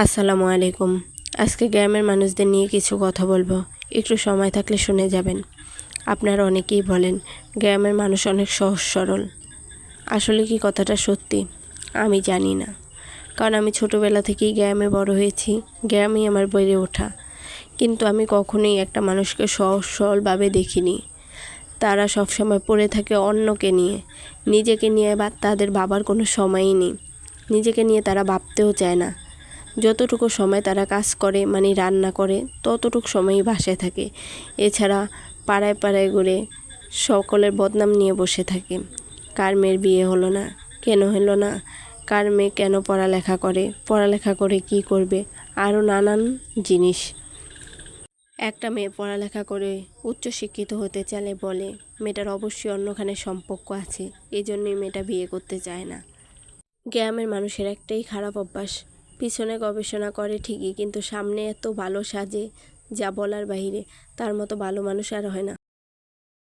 আসসালামু আলাইকুম। আজকে গ্রামের মানুষদের নিয়ে কিছু কথা বলব। একটু সময় থাকলে শুনে যাবেন। আপনারা অনেকেই বলেন, গ্রামের মানুষ অনেক সহজ সরল। আসলে কি কথাটা সত্যি? আমি জানি না। কারণ আমি ছোটোবেলা থেকেই গ্রামে বড় হয়েছি। গ্রামেই আমার বেড়ে ওঠা। কিন্তু আমি কখনোই একটা মানুষকে সহজ সরলভাবে দেখিনি। তারা সবসময় পড়ে থাকে অন্যকে নিয়ে। নিজেকে নিয়ে বা তাদের বাবার কোনো সময়ই নেই। নিজেকে নিয়ে তারা ভাবতেও চায় না। যতটুকু সময় তারা কাজ করে মানে রান্না করে, ততটুকু সময়ই বাসায় থাকে। এছাড়া পাড়ায় পাড়ায় ঘুরে সকলের বদনাম নিয়ে বসে থাকে। কার মেয়ের বিয়ে হলো না, কেন হলো না, কার মেয়ে কেন পড়ালেখা করে পড়ালেখা করে কি করবে, আরও নানান জিনিস। একটা মেয়ে পড়ালেখা করে উচ্চশিক্ষিত হতে চাইলে বলে, মেয়েটার অবশ্যই অন্যখানে সম্পর্ক আছে এই জন্যই মেয়েটা বিয়ে করতে চায় না। গ্রামের মানুষের একটাই খারাপ অভ্যাস পিছনে গবেষণা করে ঠিকই, কিন্তু সামনে এত ভালো সাজে যা বলার বাহিরে, তার মতো ভালো মানুষ আর হয় না।